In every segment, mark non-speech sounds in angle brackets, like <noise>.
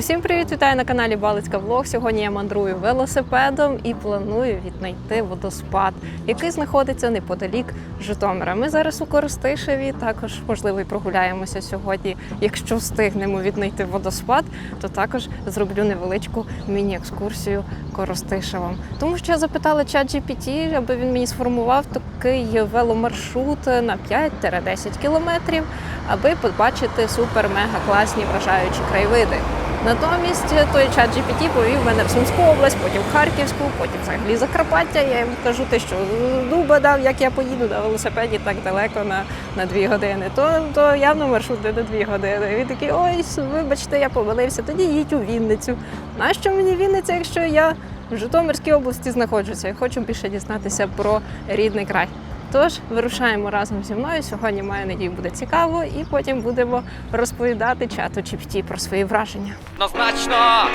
Усім привіт! Вітаю на каналі Балицька Влог. Сьогодні я мандрую велосипедом і планую віднайти водоспад, який знаходиться неподалік Житомира. Ми зараз у Коростишеві. Також можливо і прогуляємося сьогодні. Якщо встигнемо віднайти водоспад, то також зроблю невеличку міні-екскурсію Коростишевом. Тому що я запитала чат GPT, аби він мені сформував такий веломаршрут на 5-10 кілометрів, аби побачити супер-мега класні вражаючі краєвиди. Натомість той чат GPT повів мене в Сумську область, потім в Харківську, потім взагалі Закарпаття. Я йому кажу, ти що дуба дав, як я поїду на велосипеді так далеко на, на дві години. То, то явно маршрут не на дві години. Він такий, ой, вибачте, я помилився, тоді їдь у Вінницю. Нащо мені Вінниця, якщо я в Житомирській області знаходжуся і хочу більше дізнатися про рідний край. Тож вирушаємо разом зі мною. Сьогодні маю надію буде цікаво, і потім будемо розповідати чату GPT про свої враження. Однозначно,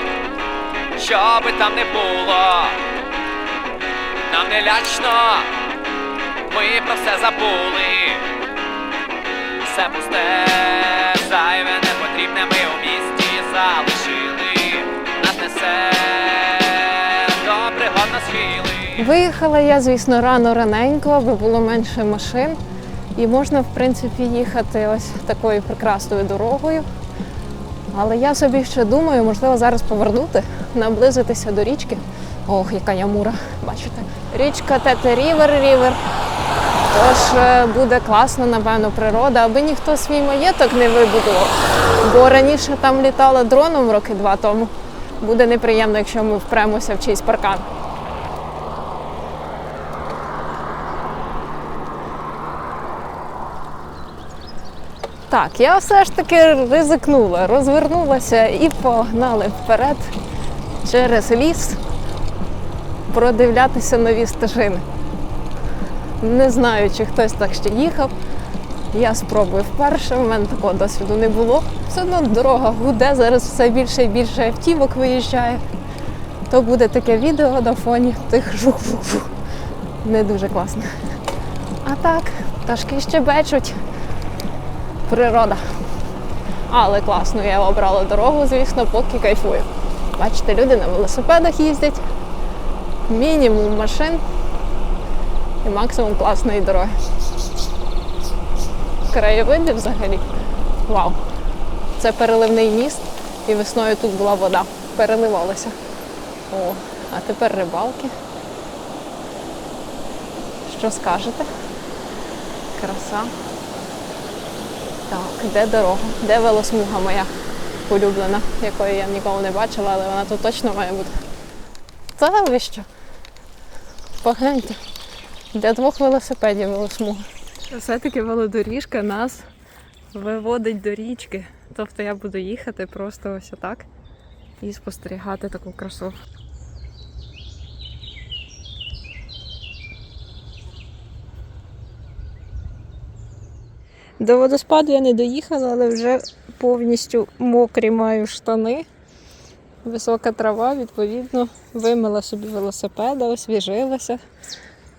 що би там не було, нам не лячно, ми про все забули. Все пусте, зайве, непотрібне ми у місті залишили. Нас несе до пригод на схили. Виїхала я, звісно, рано раненько, аби було менше машин. І можна, в принципі, їхати ось такою прекрасною дорогою. Але я собі ще думаю, можливо, зараз повернути, наблизитися до річки. Ох, яка ямура, бачите? Річка Тете Рівер Рівер. Тож е, буде класно, напевно, природа, аби ніхто свій маєток не вибудував. Бо раніше там літала дроном роки два тому. Буде неприємно, якщо ми впремося в чийсь паркан. Так, я все ж таки ризикнула, розвернулася і погнали вперед через ліс продивлятися нові стежини. Не знаю, чи хтось так ще їхав. Я спробую вперше, в мене такого досвіду не було. Все одно дорога гуде, зараз все більше і більше автівок виїжджає. То буде таке відео на фоні тих жух-жух-жух. Не дуже класно. А так, пташки щебечуть природа. Але класно, я обрала дорогу, звісно, поки кайфую. Бачите, люди на велосипедах їздять, мінімум машин і максимум класної дороги. Краєвиди взагалі. Вау! Це переливний міст, і весною тут була вода. Переливалася. О, а тепер рибалки. Що скажете? Краса. Так, де дорога? Де велосмуга моя улюблена, якої я ніколи не бачила, але вона тут точно має бути. Та ви що? Погляньте. Для двох велосипедів велосмуга. Все-таки велодоріжка нас виводить до річки. Тобто я буду їхати просто ось отак і спостерігати таку красу. До водоспаду я не доїхала, але вже повністю мокрі маю штани. Висока трава, відповідно, вимила собі велосипеда, освіжилася.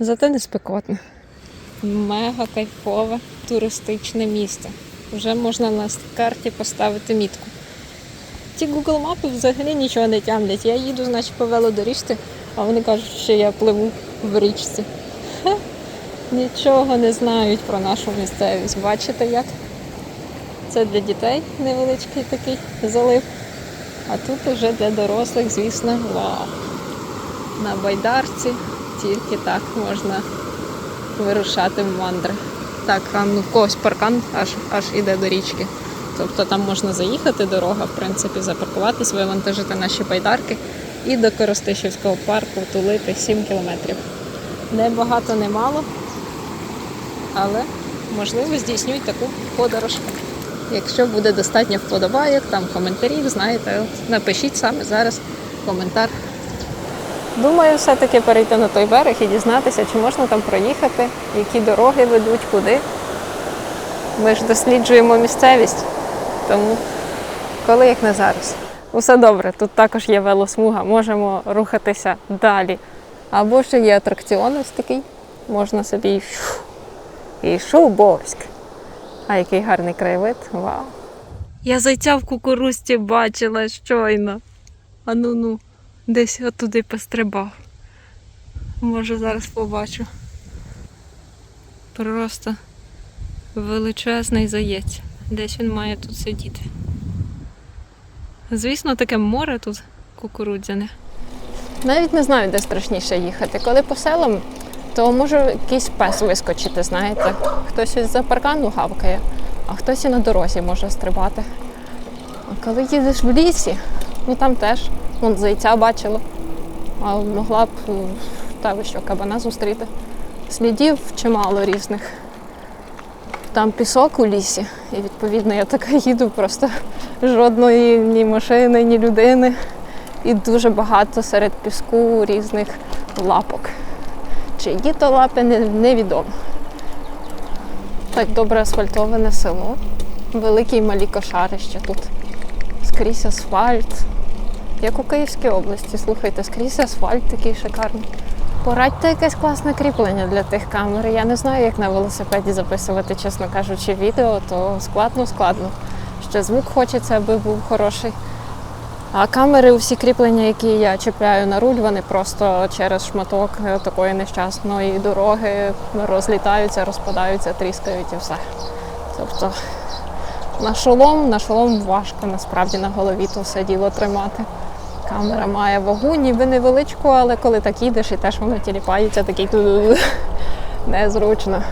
Зате не спекотно. Мега кайфове туристичне місце. Вже можна на карті поставити мітку. Ті Google мапи взагалі нічого не тямлять. Я їду, значить, по велодоріжці, а вони кажуть, що я пливу в річці. Нічого не знають про нашу місцевість. Бачите як? Це для дітей невеличкий такий залив. А тут уже для дорослих, звісно, вау. На байдарці тільки так можна вирушати в мандри. Так, ну в когось паркан аж аж іде до річки. Тобто там можна заїхати, дорога, в принципі, запаркуватись, вивантажити наші байдарки і до Коростишівського парку тулити 7 кілометрів. Не багато, не мало але можливо здійснюють таку подорож. Якщо буде достатньо вподобайок, там коментарів, знаєте, напишіть саме зараз коментар. Думаю, все-таки перейти на той берег і дізнатися, чи можна там проїхати, які дороги ведуть, куди. Ми ж досліджуємо місцевість, тому коли як не зараз. Усе добре, тут також є велосмуга, можемо рухатися далі. Або ще є атракціон ось такий, можна собі і Шовбовськ. А який гарний краєвид. Вау. Я зайця в кукурузці бачила щойно. А ну ну, десь отуди пострибав. Може зараз побачу. Просто величезний заєць. Десь він має тут сидіти. Звісно, таке море тут кукурудзяне. Навіть не знаю, де страшніше їхати. Коли по селам, то може якийсь пес вискочити, знаєте. Хтось із за паркану гавкає, а хтось і на дорозі може стрибати. А коли їдеш в лісі, ну там теж вон зайця бачила, а могла б е, та що, кабана зустріти. Слідів чимало різних. Там пісок у лісі, і відповідно я така їду, просто жодної ні машини, ні людини. І дуже багато серед піску різних лапок. Чиї то лапи невідомо. Так добре асфальтоване село. Великі й малі кошарища тут. Скрізь асфальт. Як у Київській області, слухайте, скрізь асфальт такий шикарний. Порадьте якесь класне кріплення для тих камер. Я не знаю, як на велосипеді записувати, чесно кажучи, відео, то складно, складно. Ще звук хочеться, аби був хороший. А камери, усі кріплення, які я чіпляю на руль, вони просто через шматок е, такої нещасної дороги розлітаються, розпадаються, тріскають і все. Тобто на шолом, на шолом важко насправді на голові то все діло тримати. Камера має вагу, ніби невеличку, але коли так їдеш і теж воно тіліпається, такий <laughs> незручно.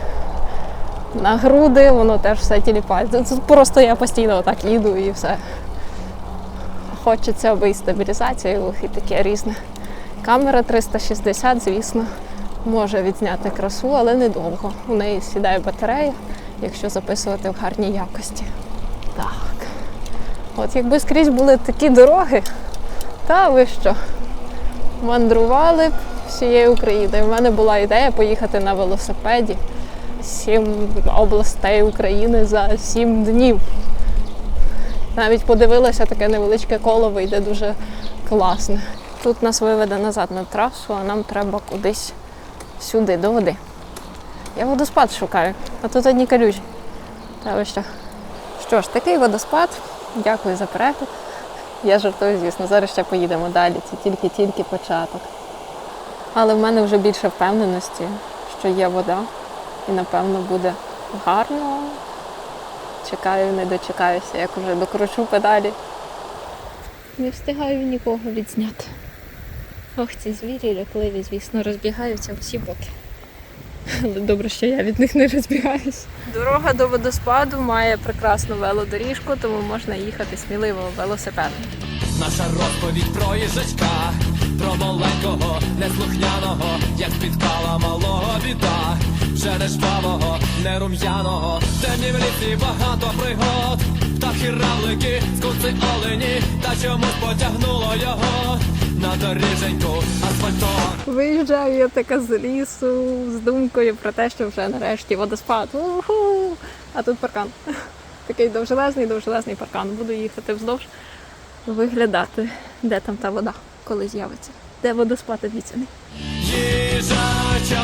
На груди воно теж все тіліпається. Просто я постійно отак їду і все. Хочеться аби і стабілізація, і таке різне. Камера 360, звісно, може відзняти красу, але недовго. У неї сідає батарея, якщо записувати в гарній якості. Так. От якби скрізь були такі дороги, та ви що? Мандрували б всією Україною. У мене була ідея поїхати на велосипеді сім областей України за сім днів. Навіть подивилася, таке невеличке коло вийде дуже класне. Тут нас виведе назад на трасу, а нам треба кудись сюди, до води. Я водоспад шукаю, а тут одні калюжі. Та що? Що ж, такий водоспад. Дякую за перегляд. Я жартую, звісно, зараз ще поїдемо далі. Це тільки-тільки початок. Але в мене вже більше впевненості, що є вода, і напевно буде гарно. Чекаю, не дочекаюся, як вже докручу педалі. Не встигаю нікого відзняти. Ох, ці звірі лякливі, звісно, розбігаються в усі боки. Але добре, що я від них не розбігаюсь. Дорога до водоспаду має прекрасну велодоріжку, тому можна їхати сміливо велосипедом. Наша розповідь про їжачка, про маленького, неслухняного, як підпала малого біда, вже не жвавого, не рум'яного, темні в лісі багато пригод, птахи равлики, скуци олені, та чомусь потягнуло його на доріженьку асфальтову. Виїжджаю я така з лісу з думкою про те, що вже нарешті водоспад. Уху! А тут паркан. <laughs> Такий довжелезний, довжелезний паркан. Буду їхати вздовж, виглядати, де там та вода, коли з'явиться. Де водоспад обіцяний. Їжачок,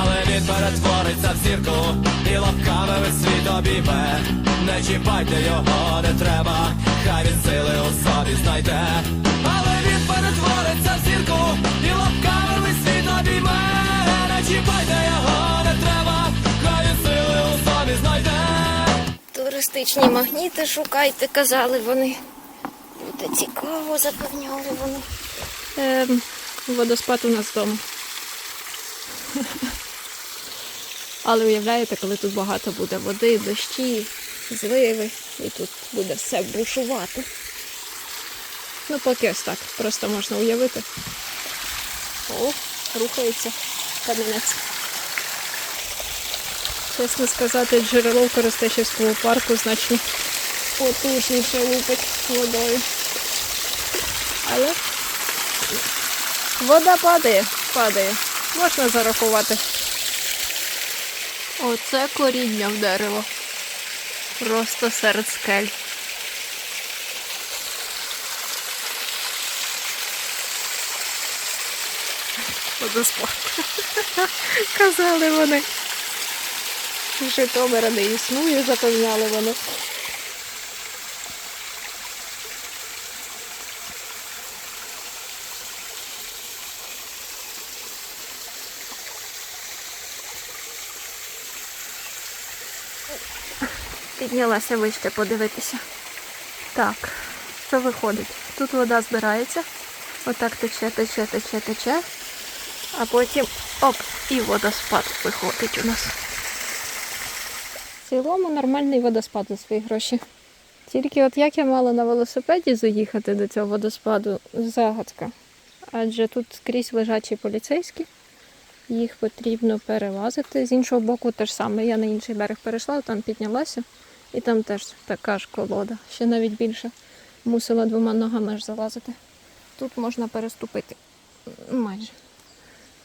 але він перетвориться в зірку і лапками весь світ обійме. Не чіпайте його, не треба, хай він сили у собі знайде. Але він перетвориться в зірку і лапками весь світ обійме. Не чіпайте його, не треба, хай він сили у собі знайде. Туристичні магніти шукайте, казали вони. Буде цікаво, запевняли вони. Ем, водоспад у нас вдома. Але уявляєте, коли тут багато буде води, дощі, зливи, і тут буде все бушувати. Ну, поки ось так, просто можна уявити. О, рухається камінець. Чесно сказати, джерело в Коростишівському парку значно потужніше лупить водою. Але вода падає, падає. Можна зарахувати. Оце коріння в дерево. Просто серед скель. Водоспад. <laughs> Казали вони. Житомира не існує, запевняли вони. Піднялася вище подивитися. Так, що виходить? Тут вода збирається. Отак тече, тече, тече, тече. А потім оп, і водоспад виходить у нас. В цілому нормальний водоспад за свої гроші. Тільки от як я мала на велосипеді заїхати до цього водоспаду, загадка. Адже тут скрізь лежачі поліцейські, їх потрібно перелазити. З іншого боку, те ж саме. Я на інший берег перейшла, там піднялася, і там теж така ж колода, ще навіть більше. Мусила двома ногами аж залазити. Тут можна переступити. Майже.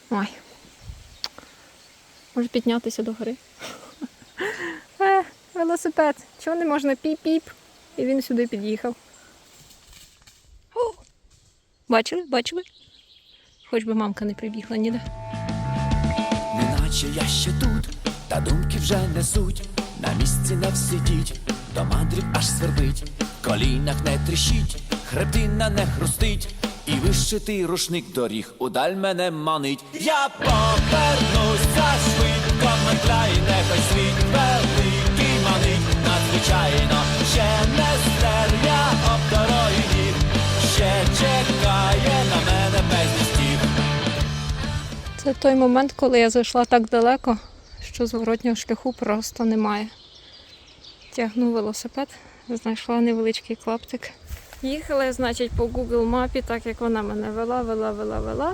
Ой. Може піднятися до гори. <laughs> Е, велосипед. Чого не можна піп-піп? І він сюди під'їхав. Бачили? Бачили? Хоч би мамка не прибігла ніде. Неначе я ще тут, та думки вже несуть, на місці не всидіть, до мандрів аж свербить, колінах не тріщить, хребтина не хрустить, і вишитий рушник доріг удаль мене манить. Я повернусь за швидко, метля і нехай світ великий манить, надзвичайно ще не стер я обдорогі, ще чекає на мене безліч стіг. Це той момент, коли я зайшла так далеко, що зворотнього шляху просто немає. Тягну велосипед, знайшла невеличкий клаптик. Їхала, значить, по Google мапі, так як вона мене вела, вела, вела, вела.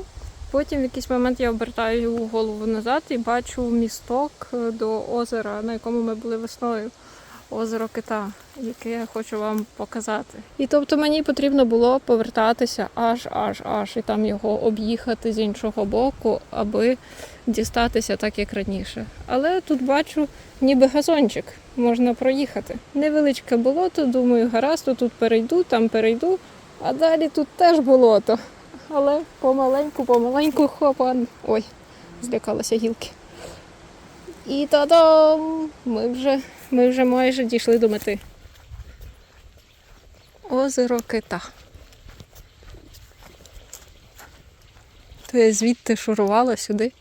Потім в якийсь момент я обертаю голову назад і бачу місток до озера, на якому ми були весною. Озеро Кита, яке я хочу вам показати. І тобто мені потрібно було повертатися аж, аж, аж, і там його об'їхати з іншого боку, аби дістатися так, як раніше. Але тут бачу ніби газончик, можна проїхати. Невеличке болото, думаю, гаразд, тут перейду, там перейду, а далі тут теж болото. Але помаленьку, помаленьку хопа. Ой, злякалася гілки. І та-дам! Ми вже, ми вже майже дійшли до мети. Озеро Кита. То я звідти шурувала сюди.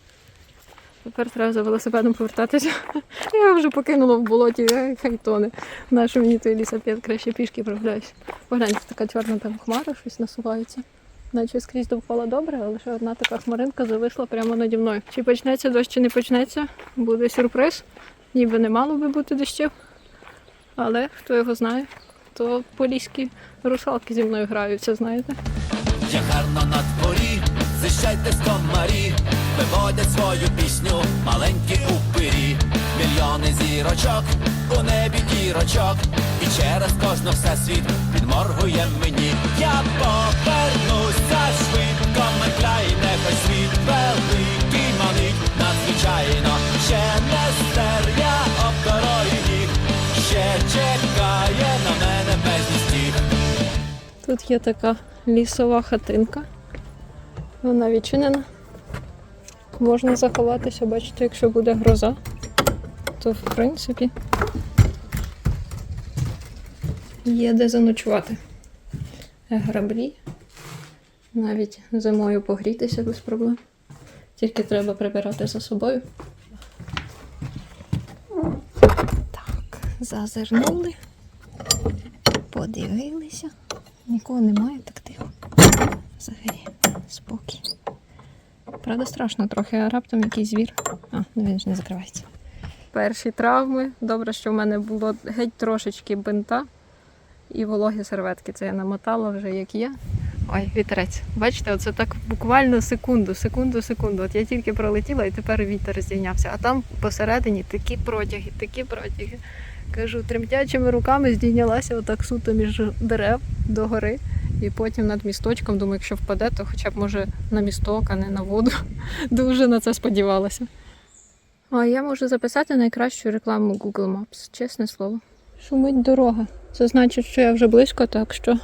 Тепер треба за велосипедом повертатися. <laughs> Я вже покинула в болоті, хай тоне. Нащо мені той лісапед краще пішки прогуляюсь. Погляньте, така чорна там хмара, щось насувається. Наче скрізь довкола добре, але лише одна така хмаринка зависла прямо наді мною. Чи почнеться дощ, чи не почнеться, буде сюрприз. Ніби не мало би бути дощів. Але хто його знає, то поліські русалки зі мною граються, знаєте. Як гарно на дворі, зищайте комарі, виводять свою пісню, маленькі упирі, мільйони зірочок, у небі дірочок, і через кожну всесвіт підморгує мені. Я повернусь за швидко, метля і нехай світ надзвичайно ще не стер я обдорою ніг, ще чекає на мене безліч стіг. Тут є така лісова хатинка. Вона відчинена. Можна заховатися, бачите, якщо буде гроза, то в принципі є де заночувати. Граблі. Навіть зимою погрітися без проблем. Тільки треба прибирати за собою. Так, зазирнули, подивилися. Нікого немає, так тихо. Взагалі, спокій. Правда, страшно трохи, а раптом якийсь звір. А, ну він ж не закривається. Перші травми. Добре, що в мене було геть трошечки бинта і вологі серветки. Це я намотала вже як є. Ой, вітерець. Бачите, оце так буквально секунду, секунду, секунду. От я тільки пролетіла і тепер вітер здійнявся. А там посередині такі протяги, такі протяги. Кажу, тремтячими руками здійнялася отак суто між дерев до гори. І потім над місточком, думаю, якщо впаде, то хоча б може на місток, а не на воду. <laughs> Дуже на це сподівалася. А я можу записати найкращу рекламу Google Maps, чесне слово. Шумить дорога. Це значить, що я вже близько, так що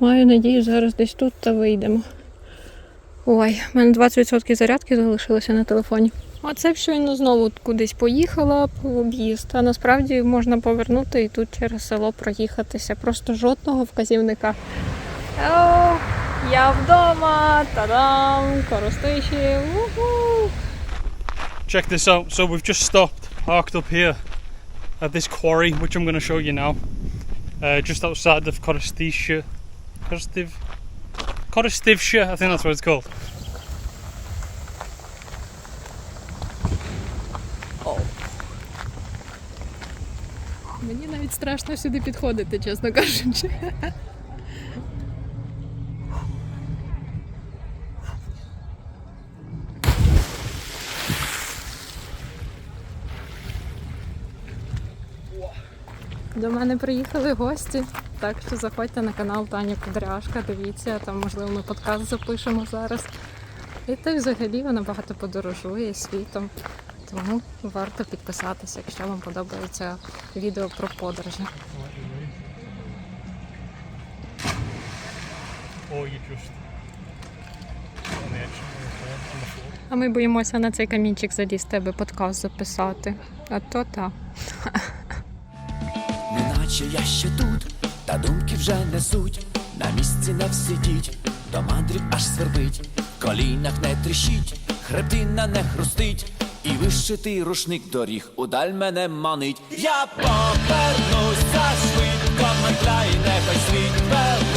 маю надію, зараз десь тут та вийдемо. Ой, в мене 20% зарядки залишилося на телефоні. А це б щойно знову кудись поїхала по об'їзд. А насправді можна повернути і тут через село проїхатися. Просто жодного вказівника. О, я вдома! Та-дам! Коростиші! Уху! Check this out. So we've just stopped, parked up here at this quarry, which I'm going to show you now, uh, just outside of Corristivshire. Corristiv? Corristivshire, I think that's what it's called. Мені навіть страшно сюди підходити, чесно кажучи. До мене приїхали гості, так що заходьте на канал Таня Кудряшка, дивіться, там можливо ми подкаст запишемо зараз. І та взагалі вона багато подорожує світом. Тому варто підписатися, якщо вам подобається відео про подорожі. А ми боїмося на цей камінчик залізти, аби подкаст записати. А то так. Неначе я ще тут, та думки вже несуть, на місці не всидіть, до мандрів аж свербить, колінах не тріщить, хребтина не хрустить, і вишитий рушник доріг удаль мене манить. Я повернусь за швидко, і нехай світ